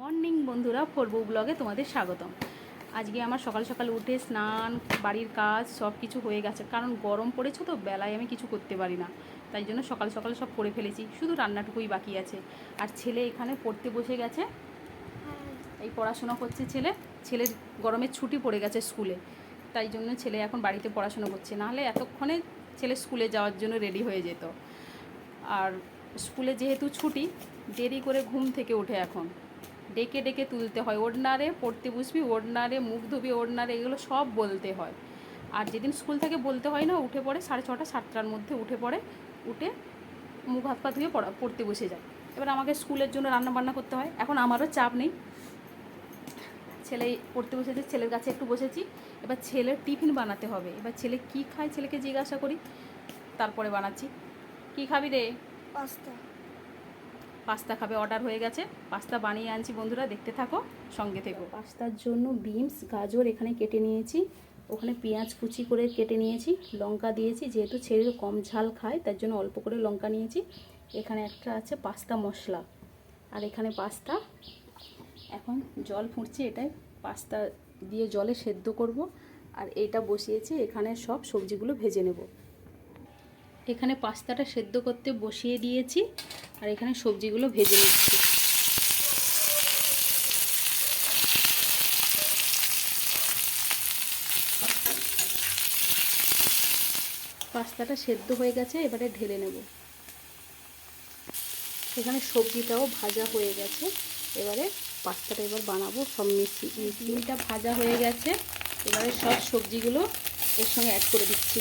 Morning বন্ধুরা ফোরবু ব্লগে তোমাদের স্বাগতম। আজকে আমার সকাল সকাল উঠে স্নান বাড়ির কাজ সব কিছু হয়ে গেছে। কারণ গরম পড়েছে তো বেলায় আমি কিছু করতে পারি না। তাই জন্য সকাল সকাল সব করে ফেলেছি। শুধু রান্নাটুকুই বাকি আছে। আর ছেলে এখানে পড়তে বসে গেছে। এই পড়াশোনা করছে ছেলে। ছেলের গরমের ছুটি পড়ে গেছে স্কুলে। তাই জন্য ছেলে এখন বাড়িতে পড়াশোনা করছে। নাহলে এতক্ষণে ছেলে স্কুলে যাওয়ার জন্য রেডি হয়ে যেত। আর স্কুলে যেহেতু ছুটি দেরি করে ঘুম থেকে ওঠে এখন। ডেকে ডেকে তুলতে হয়। ওড়নারে পড়তে বসবি, ওড়নারে মুখ ধুবি, ওড়নারে এগুলো সব বলতে হয়। আর যেদিন স্কুল থেকে বলতে হয় না, উঠে পড়ে সাড়ে ছটা, সাতটার মধ্যে উঠে পড়ে, উঠে মুখ হাত পা ধুয়ে পড়া, পড়তে বসে যায়। এবার আমাকে স্কুলের জন্য রান্না বান্না করতে হয়। এখন আমারও চাপ নেই। ছেলে পড়তে বসেছে, ছেলের কাছে একটু বসেছি। এবার ছেলের টিফিন বানাতে হবে। এবার ছেলে কি খায়, ছেলেকে জিজ্ঞাসা করি। তারপরে বানাচ্ছি। কি খাবি রে? পাস্তা। পাস্তা খাবে, অর্ডার হয়ে গেছে। পাস্তা বানিয়ে আনছি বন্ধুরা, দেখতে থাকো, সঙ্গে থেকো। পাস্তার জন্য বিনস, গাজর এখানে কেটে নিয়েছি। ওখানে পেঁয়াজ কুচি করে কেটে নিয়েছি, লঙ্কা দিয়েছি, যেহেতু ছেলে কম ঝাল খায়, তার জন্য অল্প করে লঙ্কা নিয়েছি। এখানে একটা আছে পাস্তা মশলা, আর এখানে পাস্তা। এখন জল ফুটছে এটাই, পাস্তা দিয়ে জলে সেদ্ধ করব, আর এটা বসিয়েছি, এখানে সব সবজিগুলো ভেজে নেব। এখানে পাস্তাটা সেদ্ধ করতে বসিয়ে দিয়েছি আর এখানে সবজিগুলো ভেজে নিচ্ছি। পাস্তাটা সেদ্ধ হয়ে গেছে, এবারে ঢেলে নেব। এখানে সবজিটাও ভাজা হয়ে গেছে, এবারে পাস্তাটা এবার বানাবো সব মিশি মিশিটা ভাজা হয়ে গেছে, এবারে সব সবজিগুলো এর সঙ্গে অ্যাড করে দিচ্ছি।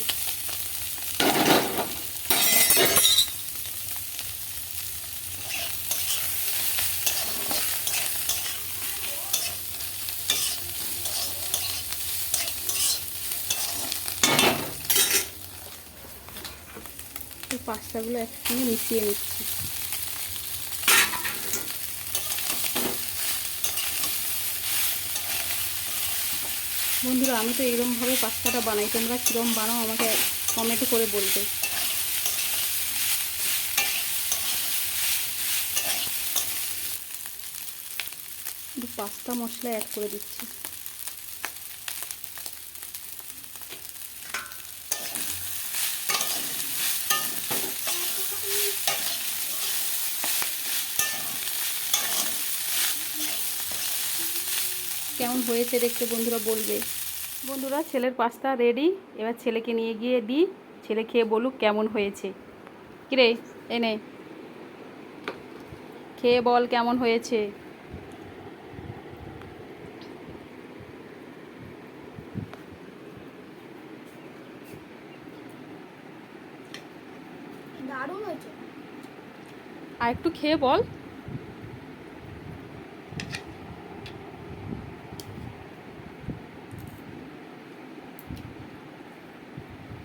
এই পাস্তাগুলো একসঙ্গে মিশিয়ে নিচ্ছি। বন্ধুরা, আমি তো এইরকমভাবে পাস্তাটা বানাই। তোমরা কীরকম বানাও আমাকে কমেন্ট করে বলবে। পাস্তা মশলা অ্যাড করে দিচ্ছি। কেমন হয়েছে দেখতে বন্ধুরা বলবে। বন্ধুরা ছেলের পাস্তা রেডি এবার ছেলেকে নিয়ে গিয়ে দিই। ছেলে খেয়ে বলুক কেমন হয়েছে। কিরে এনে খেয়ে বল কেমন হয়েছে। দারুণ হয়েছে। আর একটু খেয়ে বল।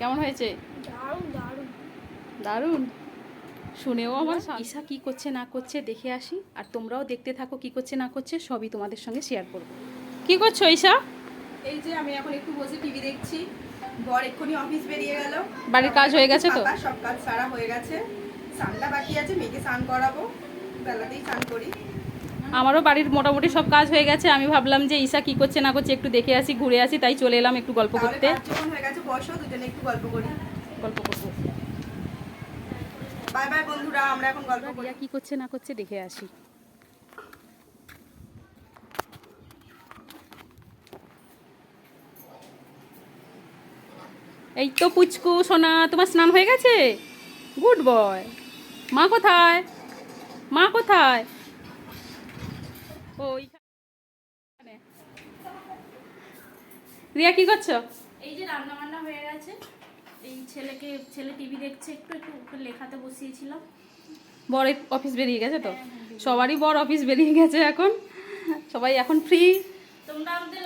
কেমন হয়েছে? দারুণ দারুণ। দারুণ? শুনেও আমার ঈশা কি করছে না করছে দেখে আসি। আর তোমরাও দেখতে থাকো কি করছে না করছে সবই তোমাদের সঙ্গে শেয়ার করব। কি করছ ঈশা? এই যে আমি এখন একটু বসে টিভি দেখছি। বর এক্ষুনি অফিস বেরিয়ে গেল। বাড়ির কাজ হয়ে গেছে তো? সব কাজ সারা হয়ে গেছে। স্নানটা বাকি আছে মেয়েকে স্নান করাবো। বেলাতেই স্নান করি। আমারও বাড়ির মোটামুটি সব কাজ হয়ে গেছে। আমি ভাবলাম যে ঈশা কি করছে না করছে একটু দেখে আসি ঘুরে আসি তাই চলে এলাম একটু গল্প করতে। একটু গল্প করি। গল্প করব। বাই বাই বন্ধুরা আমরা এখন গল্প করি। কি করছে না করছে দেখে আসি। এই তো পুচকু সোনা তোমার স্নান হয়ে গেছে? Good boy. মা কোথায়? মা কোথায়? রিয়া কি করছ? এই যে রান্না বান্না হয়ে গেছে। এই ছেলেকে ছেলে টিভি দেখছে একটু একটু লেখাতে বসিয়েছিলাম। বর অফিস বেরিয়ে গেছে তো? সবারই বর অফিস বেরিয়ে গেছে এখন। সবাই এখন ফ্রি তোমরা আমাদের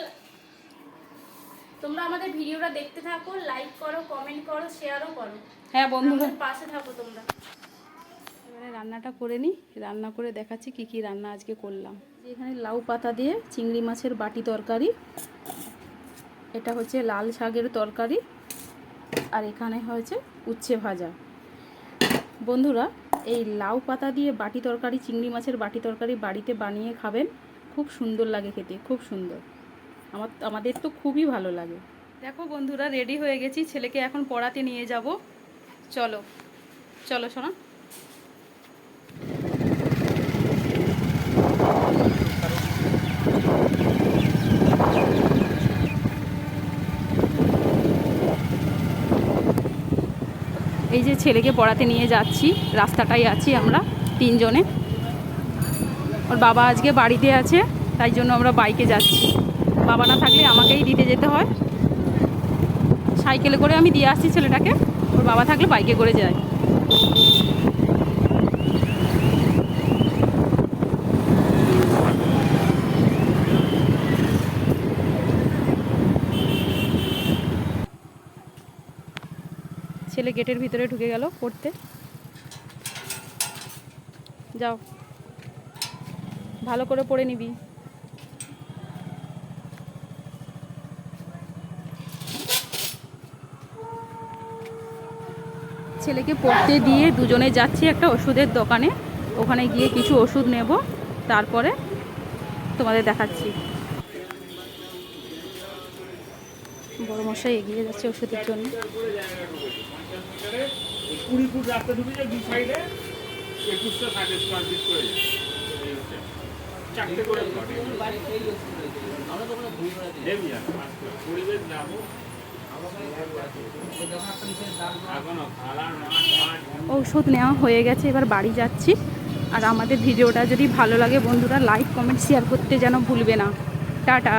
তোমরা আমাদের ভিডিওটা দেখতে থাকো লাইক করো কমেন্ট করো শেয়ারও করো। হ্যাঁ বন্ধুরা পাশে থাকো তোমরা। এবারে রান্নাটা করে নিই। রান্না করে দেখাচ্ছি কি কি রান্না আজকে করলাম। এখানে লাউ পাতা দিয়ে চিংড়ি মাছের বাটি তরকারি। এটা হচ্ছে লাল শাকের তরকারি আর এখানে হয়েছে উচ্ছে ভাজা। বন্ধুরা, এই লাউ পাতা দিয়ে বাটি তরকারি, চিংড়ি মাছের বাটি তরকারি বাড়িতে বানিয়ে খাবেন, খুব সুন্দর লাগে খেতে, খুব সুন্দর। আমার, আমাদের তো খুবই ভালো লাগে। দেখো বন্ধুরা, রেডি হয়ে গেছি, ছেলেকে এখন পড়াতে নিয়ে যাব। চলো চলো শোনা যে ছেলেকে পড়াতে নিয়ে যাচ্ছি, রাস্তাটাই আছি আমরা তিনজনে। ওর বাবা আজকে বাড়িতে আছে, তাই জন্য আমরা বাইকে যাচ্ছি। বাবা না থাকলে আমাকেই দিতে যেতে হয়। সাইকেলে করে আমি দিয়ে আসছি ছেলেটাকে, ওর বাবা থাকলে বাইকে করে যায়। ছেলে গেটের ভিতরে ঢুকে গেল পড়তে। যাও। ভালো করে পড়ে নিবি। ছেলেকে পড়তে দিয়ে দুজনে যাচ্ছি একটা ওষুধের দোকানে। ওখানে গিয়ে কিছু ওষুধ নেব, তারপরে তোমাদের দেখাচ্ছি। বড় মশাই এগিয়ে যাচ্ছে ওষুধের জন্য। কুড়ি ফুট রাস্তা ঢুকে দু সাইডে একুশশো ষাট স্কোয়ার ফিট করে। চারটে। পরিবেশ যাব ওষুধ নেওয়া হয়ে গেছে এবার বাড়ি যাচ্ছি। আর আমাদের ভিডিওটা যদি ভালো লাগে বন্ধুরা লাইক কমেন্ট শেয়ার করতে যেন ভুলবে না। টাটা।